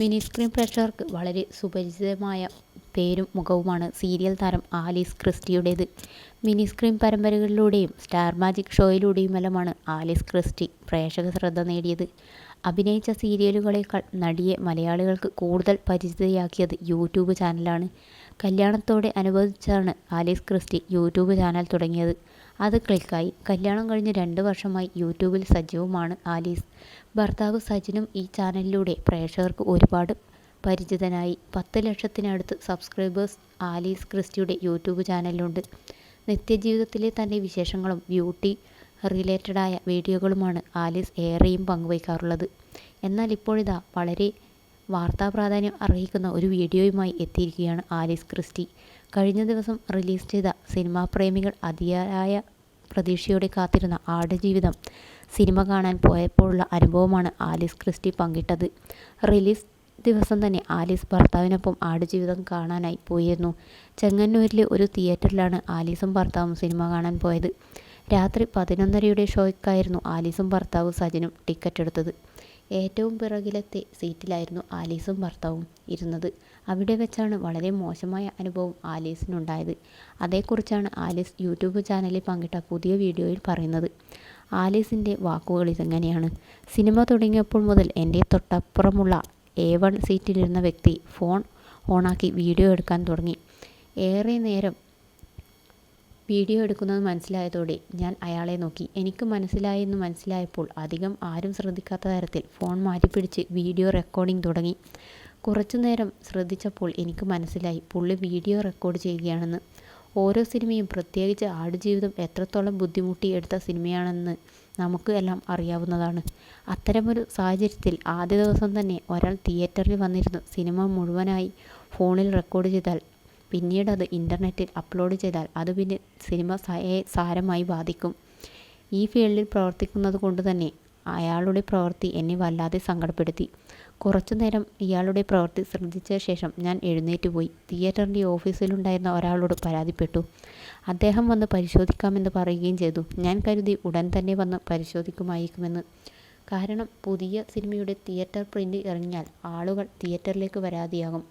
Mini screen പ്രേക്ഷകർക്ക് വളരെ സുപരിചിതമായ പേരും മുഖവുമാണ് സീരിയൽ താരം ആലീസ് ക്രിസ്റ്റിയുടേത്. മിനി സ്ക്രീൻ പരമ്പരകളിലൂടെയും സ്റ്റാർ മാജിക് ഷോയിലൂടെയുമെല്ലാമാണ് ആലീസ് ക്രിസ്റ്റി പ്രേക്ഷക ശ്രദ്ധ നേടിയത്. അഭിനയിച്ച സീരിയലുകളേക്കാൾ നടിയെ മലയാളികൾക്ക് കൂടുതൽ പരിചിതയാക്കിയത് യൂട്യൂബ് ചാനലാണ് കല്യാണത്തോടെ അനുബന്ധിച്ചാണ് ആലീസ് ക്രിസ്റ്റി യൂട്യൂബ് ചാനൽ തുടങ്ങിയത്. അത് ക്ലിക്കായി. കല്യാണം കഴിഞ്ഞ് രണ്ട് വർഷമായി യൂട്യൂബിൽ സജീവമാണ് ആലീസ്. ഭർത്താവ് സജിനും ഈ ചാനലിലൂടെ പ്രേക്ഷകർക്ക് ഒരുപാട് പരിചിതനായി. പത്ത് ലക്ഷത്തിനടുത്ത് സബ്സ്ക്രൈബേഴ്സ് ആലീസ് ക്രിസ്റ്റിയുടെ യൂട്യൂബ് ചാനലിലുണ്ട്. നിത്യജീവിതത്തിലെ തന്റെ വിശേഷങ്ങളും ബ്യൂട്ടി റിലേറ്റഡായ വീഡിയോകളുമാണ് ആലീസ് ഏറെയും പങ്കുവയ്ക്കാറുള്ളത്. എന്നാൽ ഇപ്പോഴിതാ വളരെ വാർത്താ പ്രാധാന്യം അർഹിക്കുന്ന ഒരു വീഡിയോയുമായി എത്തിയിരിക്കുകയാണ് ആലീസ് ക്രിസ്റ്റി. കഴിഞ്ഞ ദിവസം റിലീസ് ചെയ്ത സിനിമാ പ്രേമികൾ അതിയായ പ്രതീക്ഷയോടെ കാത്തിരുന്ന ആടുജീവിതം സിനിമ കാണാൻ പോയപ്പോഴുള്ള അനുഭവമാണ് ആലീസ് ക്രിസ്റ്റി പങ്കിട്ടത്. റിലീസ് ദിവസം തന്നെ ആലീസ് ഭർത്താവിനൊപ്പം ആടുജീവിതം കാണാനായി പോയിരുന്നു. ചെങ്ങന്നൂരിലെ ഒരു തിയേറ്ററിലാണ് ആലീസും ഭർത്താവും സിനിമ കാണാൻ പോയത്. രാത്രി പതിനൊന്നരയുടെ ഷോയ്ക്കായിരുന്നു ആലീസും ഭർത്താവും സജിനും ടിക്കറ്റ് എടുത്തത്. ഏറ്റവും പിറകിലത്തെ സീറ്റിലായിരുന്നു ആലീസും ഭർത്താവും ഇരുന്നത്. അവിടെ വെച്ചാണ് വളരെ മോശമായ അനുഭവം ആലീസിനുണ്ടായത്. അതേക്കുറിച്ചാണ് ആലീസ് യൂട്യൂബ് ചാനലിൽ പങ്കിട്ട പുതിയ വീഡിയോയിൽ പറയുന്നത്. ആലീസിന്റെ വാക്കുകൾ ഇതെങ്ങനെയാണ്? സിനിമ തുടങ്ങിയപ്പോൾ മുതൽ എന്റെ തൊട്ടപ്പുറമുള്ള എ വൺ സീറ്റിലിരുന്ന വ്യക്തി ഫോൺ ഓണാക്കി വീഡിയോ എടുക്കാൻ തുടങ്ങി. ഏറെ നേരം വീഡിയോ എടുക്കുന്നത് മനസ്സിലായതോടെ ഞാൻ അയാളെ നോക്കി. എനിക്ക് മനസ്സിലായെന്ന് മനസ്സിലായപ്പോൾ അധികം ആരും ശ്രദ്ധിക്കാത്ത തരത്തിൽ ഫോൺ മാറ്റിപ്പിടിച്ച് വീഡിയോ റെക്കോർഡിംഗ് തുടങ്ങി. കുറച്ചു നേരം ശ്രദ്ധിച്ചപ്പോൾ എനിക്ക് മനസ്സിലായി പുള്ളി വീഡിയോ റെക്കോർഡ് ചെയ്യുകയാണെന്ന്. ഓരോ സിനിമയും പ്രത്യേകിച്ച് ആടുജീവിതം എത്രത്തോളം ബുദ്ധിമുട്ടി എടുത്ത സിനിമയാണെന്ന് നമുക്ക് എല്ലാം അറിയാവുന്നതാണ്. അത്തരമൊരു സാഹചര്യത്തിൽ ആദ്യ ദിവസം തന്നെ ഒരാൾ തിയേറ്ററിൽ വന്നിരുന്നു. സിനിമ മുഴുവനായി ഫോണിൽ റെക്കോർഡ് ചെയ്താൽ പിന്നീട് അത് ഇന്റർനെറ്റിൽ അപ്ലോഡ് ചെയ്താൽ അത് പിന്നെ സിനിമ സാരമായി ബാധിക്കും. ഈ ഫീൽഡിൽ പ്രവർത്തിക്കുന്നത് കൊണ്ട് തന്നെ അയാളുടെ പ്രവൃത്തി എന്നെ വല്ലാതെ സങ്കടപ്പെടുത്തി. കുറച്ചു നേരം ഇയാളുടെ പ്രവൃത്തി ശ്രദ്ധിച്ച ശേഷം ഞാൻ എഴുന്നേറ്റ് പോയി. തിയേറ്ററിന്റെ ഓഫീസിലുണ്ടായിരുന്ന ഒരാളോട് പരാതിപ്പെട്ടു. അദ്ദേഹം വന്ന് പരിശോധിക്കാമെന്ന് പറയുകയും ചെയ്തു. ഞാൻ കരുതി ഉടൻ തന്നെ വന്ന് പരിശോധിക്കുമായിരിക്കുമെന്ന്. കാരണം പുതിയ സിനിമയുടെ തിയേറ്റർ പ്രിന്റ് ഇറങ്ങിയാൽ ആളുകൾ തിയേറ്ററിലേക്ക് വരാതെയാകും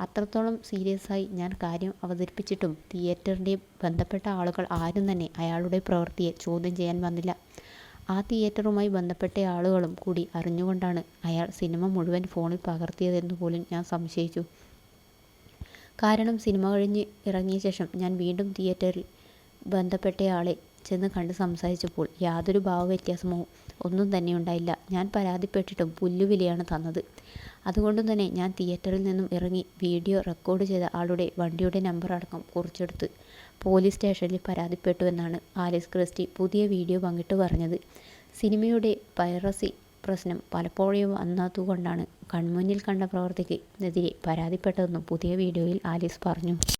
അത്രത്തോളം സീരിയസായി ഞാൻ കാര്യം അവതരിപ്പിച്ചിട്ടും തിയേറ്ററിന്റെ ബന്ധപ്പെട്ട ആളുകൾ ആരും തന്നെ അയാളുടെ പ്രവൃത്തിയെ ചോദ്യം ചെയ്യാൻ വന്നില്ല. ആ തിയേറ്ററുമായി ബന്ധപ്പെട്ട ആളുകളും കൂടി അറിഞ്ഞുകൊണ്ടാണ് അയാൾ സിനിമ മുഴുവൻ ഫോണിൽ പകർത്തിയതെന്ന് പോലും ഞാൻ സംശയിച്ചു. കാരണം സിനിമ കഴിഞ്ഞ് ഇറങ്ങിയ ശേഷം ഞാൻ വീണ്ടും തിയേറ്ററിൽ ബന്ധപ്പെട്ടയാളെ ചെന്ന് കണ്ട് സംസാരിച്ചപ്പോൾ യാതൊരു ഭാവവ്യത്യാസമോ ഒന്നും തന്നെ ഉണ്ടായില്ല. ഞാൻ പരാതിപ്പെട്ടിട്ടും പുല്ലുവിലയാണ് തന്നത്. അതുകൊണ്ട് തന്നെ ഞാൻ തിയേറ്ററിൽ നിന്നും ഇറങ്ങി വീഡിയോ റെക്കോർഡ് ചെയ്ത ആളുടെ വണ്ടിയുടെ നമ്പർ അടക്കം കുറിച്ചെടുത്ത് പോലീസ് സ്റ്റേഷനിൽ പരാതിപ്പെട്ടു എന്നാണ് ആലിസ് ക്രിസ്റ്റി പുതിയ വീഡിയോ പങ്കിട്ട് പറഞ്ഞത്. സിനിമയുടെ പൈറസി പ്രശ്നം പലപ്പോഴും വന്നതുകൊണ്ടാണ് കൺമുന്നിൽ കണ്ട പ്രവർത്തിക്ക് എതിരെ പരാതിപ്പെട്ടതെന്നും പുതിയ വീഡിയോയിൽ ആലീസ് പറഞ്ഞു.